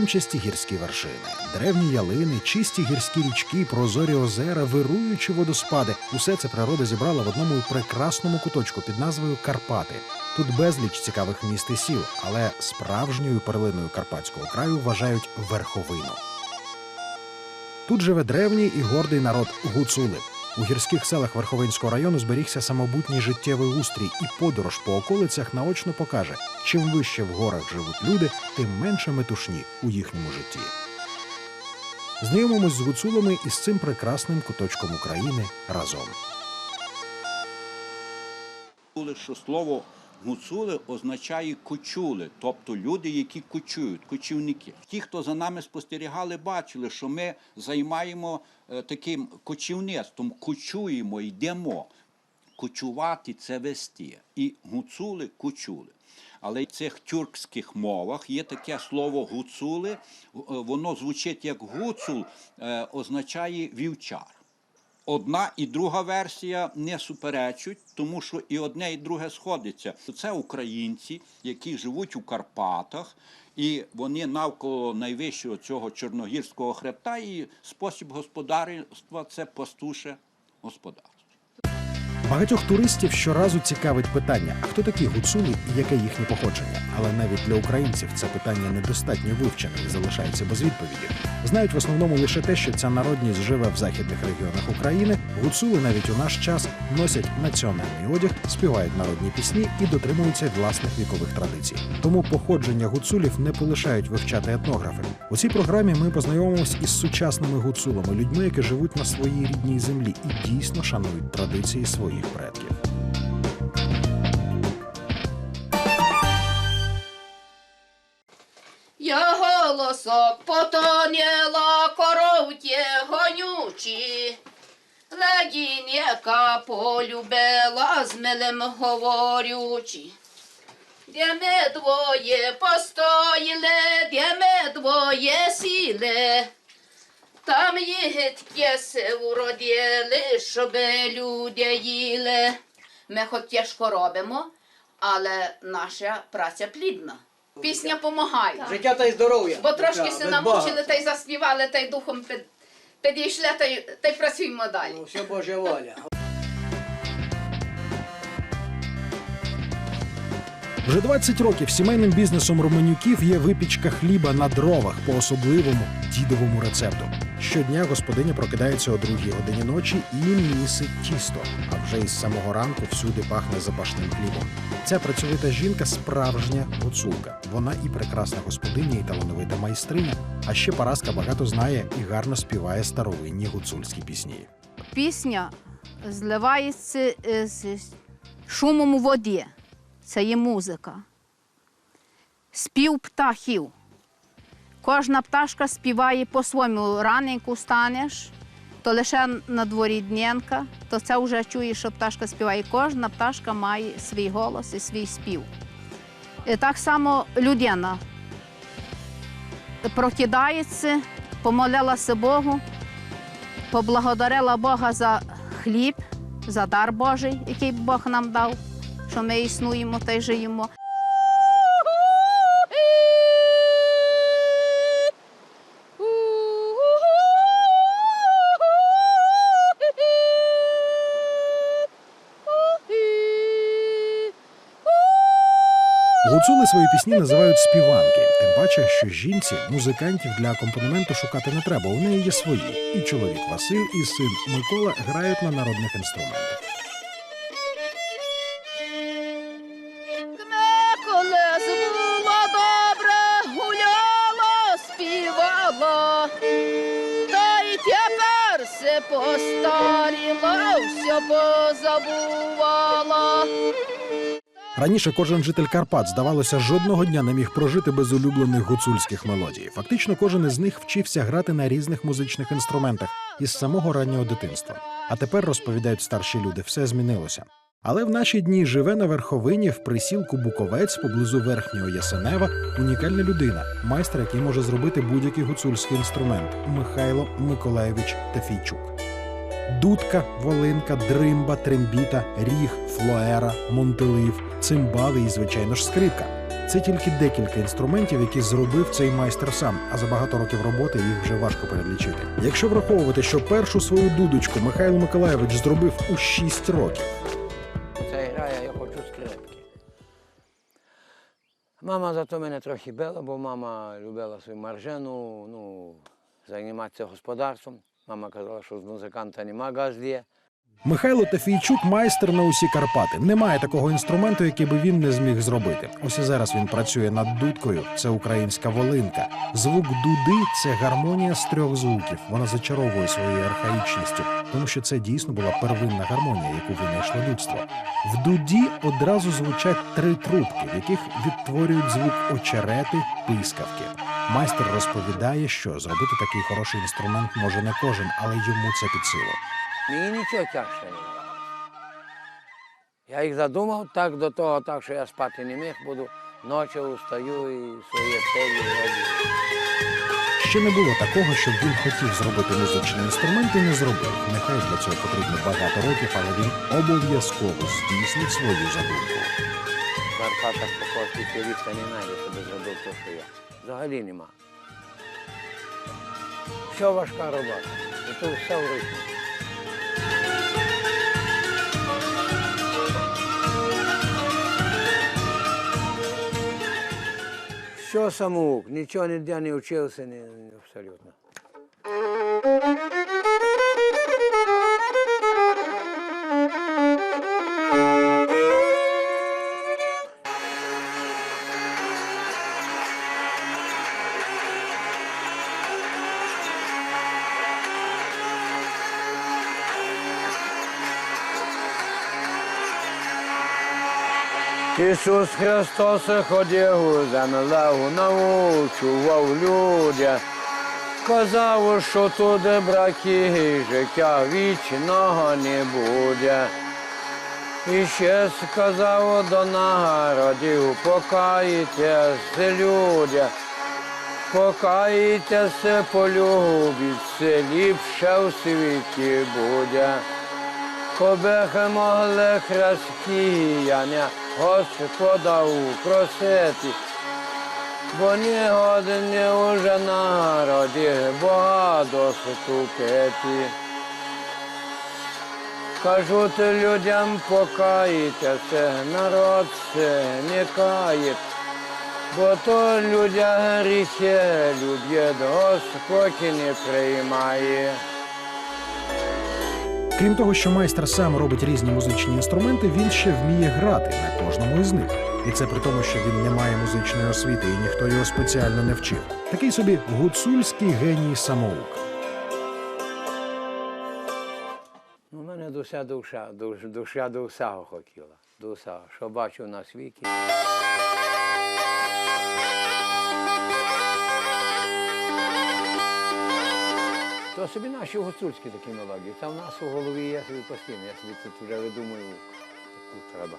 димчасті гірські вершини, древні ялини, чисті гірські річки, прозорі озера, вируючі водоспади. Усе це природа зібрала в одному прекрасному куточку під назвою Карпати. Тут безліч цікавих міст і сіл, але справжньою перлиною карпатського краю вважають верховину. Тут живе древній і гордий народ гуцули. У гірських селах Верховинського району зберігся самобутній життєвий устрій, і подорож по околицях наочно покаже, чим вище в горах живуть люди, тим менше метушні у їхньому житті. Знайомимось з гуцулами із цим прекрасним куточком України разом. Що слово гуцули означає кочули, тобто люди, які кочують, кочівники. Ті, хто за нами спостерігали, бачили, що ми займаємо е, таким кочівництвом, кочуємо, йдемо. Кочувати це вести. І гуцули кочули. Але в цих тюркських мовах є таке слово гуцули, е, воно звучить як гуцул, е, означає вівчар. Одна і друга версія не суперечуть, тому що і одне, і друге сходиться. Це українці, які живуть у Карпатах, і вони навколо найвищого цього чорногірського хребта, і спосіб господарства це пастуше господарство. Багатьох туристів щоразу цікавить питання: а хто такі гуцули і яке їхнє походження? Але навіть для українців це питання недостатньо вивчене і залишається без відповіді. Знають в основному лише те, що ця народність живе в західних регіонах України. Гуцули навіть у наш час носять національний одяг, співають народні пісні і дотримуються власних вікових традицій. Тому походження гуцулів не полишають вивчати етнографи. У цій програмі ми познайомимось із сучасними гуцулами, людьми, які живуть на своїй рідній землі і дійсно шанують традиції своїх предків. Я голосок потоніла коров'є гонючі, легінь, яка полюбила з милим говорючи. Де ми двоє постоїли, де ми двоє сіли, там їх се уродили, щоб люди їли. Ми хоч тяжко робимо, але наша праця плідна. Пісня помагає. Життя та й здоров'я. Бо трошки Життя, се намучили та й заспівали, та й духом підійшли, та й, та й працюємо далі. Ну, Все Боже воля. Вже 20 років сімейним бізнесом Романюків є випічка хліба на дровах по особливому дідовому рецепту. Щодня господиня прокидається о другій годині ночі і місить тісто. А вже із самого ранку всюди пахне запашним хлібом. Ця працьовита жінка справжня гуцулка. Вона і прекрасна господиня, і талановита майстриня. А ще Параска багато знає і гарно співає старовинні гуцульські пісні. Пісня зливається з шумом у воді. Це є музика. Спів птахів. Кожна пташка співає по-своєму. Раненьку станеш, то лише на дворі дненка, то це вже чуєш, що пташка співає. Кожна пташка має свій голос і свій спів. І так само людина прокидається, помолилася Богу, поблагодарила Бога за хліб, за дар Божий, який Бог нам дав, що ми існуємо та й живемо. Гуцули свої пісні називають співанки. Тим паче, що жінці музикантів для акомпанементу шукати не треба. У неї є свої. І чоловік Василь, і син Микола грають на народних інструментах. Позабувало. Раніше кожен житель Карпат, здавалося, жодного дня не міг прожити без улюблених гуцульських мелодій. Фактично, кожен із них вчився грати на різних музичних інструментах із самого раннього дитинства. А тепер розповідають старші люди, все змінилося. Але в наші дні живе на верховині в присілку Буковець поблизу верхнього Ясенева унікальна людина, майстер, який може зробити будь-який гуцульський інструмент Михайло Миколаєвич Тафійчук. Дудка, волинка, дримба, трембіта, ріг, флоера, монтелив, цимбали і, звичайно ж, скрипка. Це тільки декілька інструментів, які зробив цей майстер сам. А за багато років роботи їх вже важко перелічити. Якщо враховувати, що першу свою дудочку Михайло Миколайович зробив у 6 років. Це грає, я хочу скрипки. Мама зато мене трохи била, бо мама любила свою маржену, ну, займатися господарством. Мама казала, що з музиканта нема газдія. Михайло Тафійчук майстер на усі Карпати. Немає такого інструменту, який би він не зміг зробити. Ось і зараз він працює над дудкою. Це українська волинка. Звук дуди це гармонія з трьох звуків. Вона зачаровує своєю архаїчністю, тому що це дійсно була первинна гармонія, яку винайшло людство. В дуді одразу звучать три трубки, в яких відтворюють звук очерети, пискавки. Майстер розповідає, що зробити такий хороший інструмент може не кожен, але йому це під силу. Мені нічого тяжче не було. Я їх задумав так до того, так, що я спати не міг, буду ночі устаю і своє цілі роблю. Ще не було такого, щоб він хотів зробити музичний інструмент і не зробив. Нехай для цього потрібно багато років, але він обов'язково здійснить свою задумку. В Карпатах такого спеціаліста не знайде, щоб зробив те, що я. Взагалі нема. Все важка робота. І тут все вручну. Що самоук, нічого ніде не вчився, ні, абсолютно. Ісус Христос ходив у землю, научував людя. Казав, що туди браки життя вічного не буде. І ще сказав до народів, покайтеся, людя, покайтеся, полюбіться, ліпше в світі буде. Кобехи могли хрестіяня Господа упросити, бо не годні уже народі Бога доступити. Кажуть людям, покайтеся, народ се не кає, бо то людя гріхи люб'є, Господь не приймає. Крім того, що майстер сам робить різні музичні інструменти, він ще вміє грати на кожному із них. І це при тому, що він не має музичної освіти і ніхто його спеціально не вчив. Такий собі гуцульський геній самоук. У мене душа душа, душа до всього хотіла. До всього, що бачу на світі. То собі наші гуцульські такі мелодії. Це в нас у голові я собі постійно. Я собі тут вже видумую, яку треба.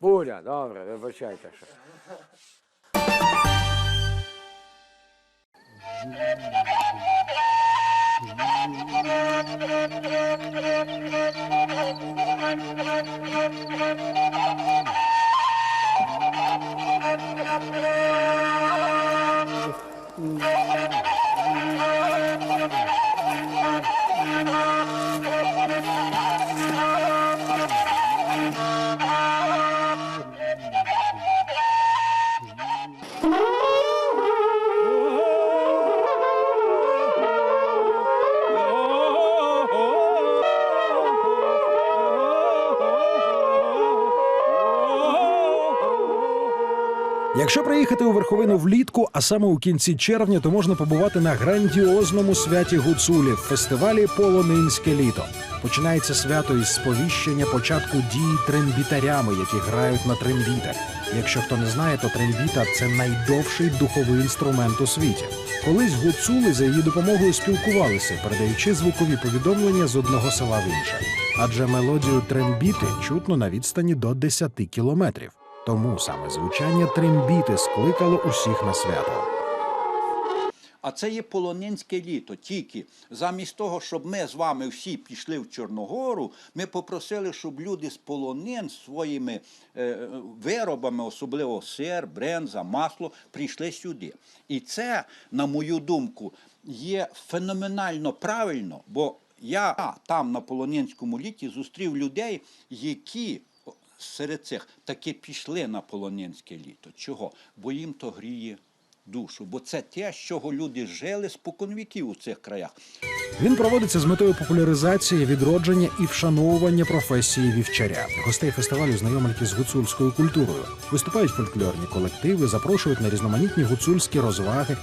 Буря, добре, вибачайте що. Mm-hmm. Приїхати у верховину влітку, а саме у кінці червня, то можна побувати на грандіозному святі гуцулів фестивалі Полонинське літо. Починається свято із сповіщення початку дії трембітарями, які грають на трембітах. Якщо хто не знає, то трембіта це найдовший духовий інструмент у світі. Колись гуцули за її допомогою спілкувалися, передаючи звукові повідомлення з одного села в інше. Адже мелодію трембіти чутно на відстані до 10 кілометрів. Тому саме звучання трембіти скликало усіх на свято. А це є полонинське літо. Тільки замість того, щоб ми з вами всі пішли в Чорногору, ми попросили, щоб люди з полонин своїми е, виробами, особливо сир, бренза, масло, прийшли сюди. І це, на мою думку, є феноменально правильно, бо я там на полонинському літі зустрів людей, які серед цих таки пішли на полонинське літо. Чого? Бо їм то гріє душу. Бо це те, з чого люди жили споконвіків у цих краях. Він проводиться з метою популяризації, відродження і вшановування професії вівчаря. Гостей фестивалю знайомлять із гуцульською культурою. Виступають фольклорні колективи, запрошують на різноманітні гуцульські розваги.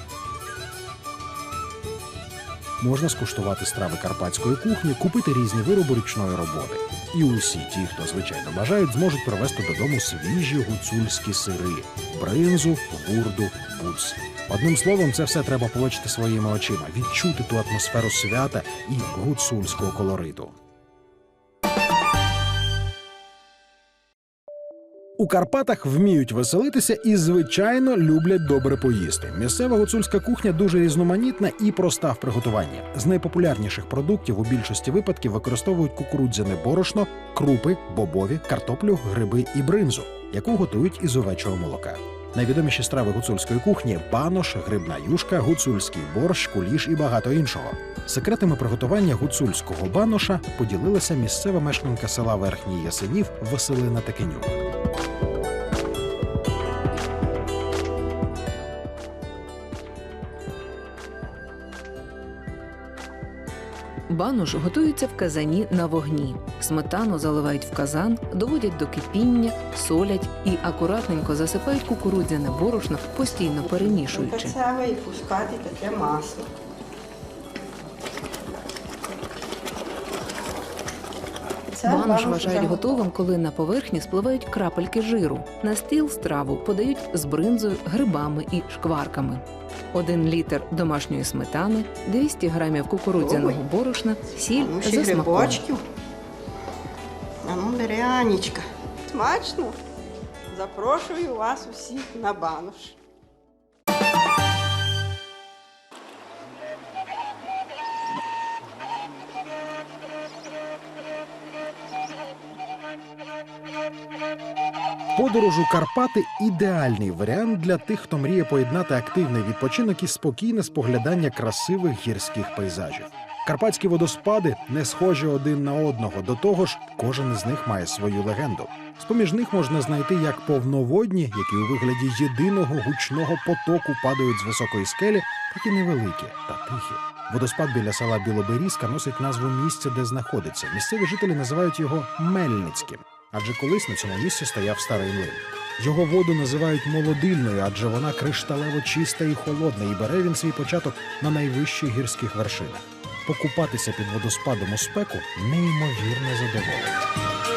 Можна скуштувати страви карпатської кухні, купити різні вироби річної роботи. І усі ті, хто звичайно бажають, зможуть привезти додому свіжі гуцульські сири, бринзу, гурду, буц. Одним словом, це все треба побачити своїми очима, відчути ту атмосферу свята і гуцульського колориту. У Карпатах вміють веселитися і, звичайно, люблять добре поїсти. Місцева гуцульська кухня дуже різноманітна і проста в приготуванні. З найпопулярніших продуктів у більшості випадків використовують кукурудзяне борошно, крупи, бобові, картоплю, гриби і бринзу, яку готують із овечого молока. Найвідоміші страви гуцульської кухні банош, грибна юшка, гуцульський борщ, куліш і багато іншого. Секретами приготування гуцульського баноша поділилася місцева мешканка села Верхній Ясенів Василина Текенюк. Банош готується в казані на вогні. Сметану заливають в казан, доводять до кипіння, солять і акуратненько засипають кукурудзяне борошно, постійно перемішуючи. І пускати таке масло. Це Банош вважають вже готовим, коли на поверхні спливають крапельки жиру. На стіл страву подають з бринзою, грибами і шкварками. Один літр домашньої сметани, 200 грамів кукурудзяного Ой. борошна, сіль Ну, ще за смаком. грибочків. А ну, бери, Смачно. Запрошую вас усіх на банош. Подорож Карпати ідеальний варіант для тих, хто мріє поєднати активний відпочинок і спокійне споглядання красивих гірських пейзажів. Карпатські водоспади не схожі один на одного. До того ж, кожен із них має свою легенду. З-поміж них можна знайти як повноводні, які у вигляді єдиного гучного потоку падають з високої скелі, так і невеликі та тихі. Водоспад біля села Білоберізка носить назву місця, де знаходиться. Місцеві жителі називають його Мельницьким, адже колись на цьому місці стояв старий млин. Його воду називають молодильною, адже вона кришталево чиста і холодна, і бере він свій початок на найвищих гірських вершинах. Покупатися під водоспадом у спеку неймовірне задоволення.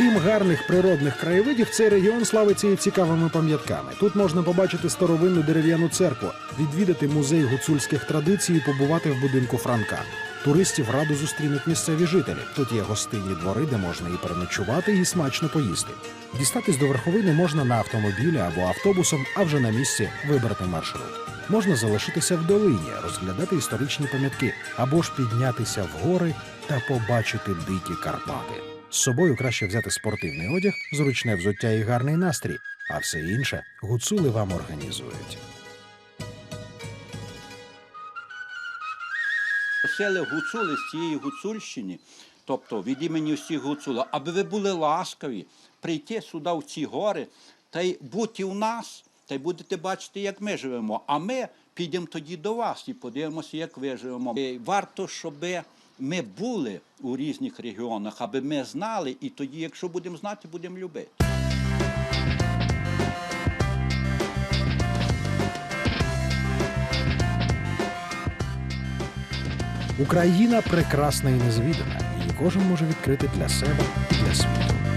Крім гарних природних краєвидів, цей регіон славиться і цікавими пам'ятками. Тут можна побачити старовинну дерев'яну церкву, відвідати музей гуцульських традицій і побувати в будинку Франка. Туристів радо зустрінуть місцеві жителі. Тут є гостинні двори, де можна і переночувати, і смачно поїсти. Дістатись до верховини можна на автомобілі або автобусом, а вже на місці вибрати маршрут. Можна залишитися в долині, розглядати історичні пам'ятки, або ж піднятися в гори та побачити дикі Карпати. З собою краще взяти спортивний одяг, зручне взуття і гарний настрій, а все інше гуцули вам організують. Просили гуцули з цієї гуцульщини, тобто від імені всіх гуцула, аби ви були ласкаві, прийти сюди в ці гори та й бути у нас, та й будете бачити, як ми живемо. А ми підемо тоді до вас і подивимося, як ви живемо. І варто, щоб ми були у різних регіонах, аби ми знали, і тоді, якщо будемо знати, будемо любити. Україна прекрасна і незвідана. і кожен може відкрити для себе і для світу.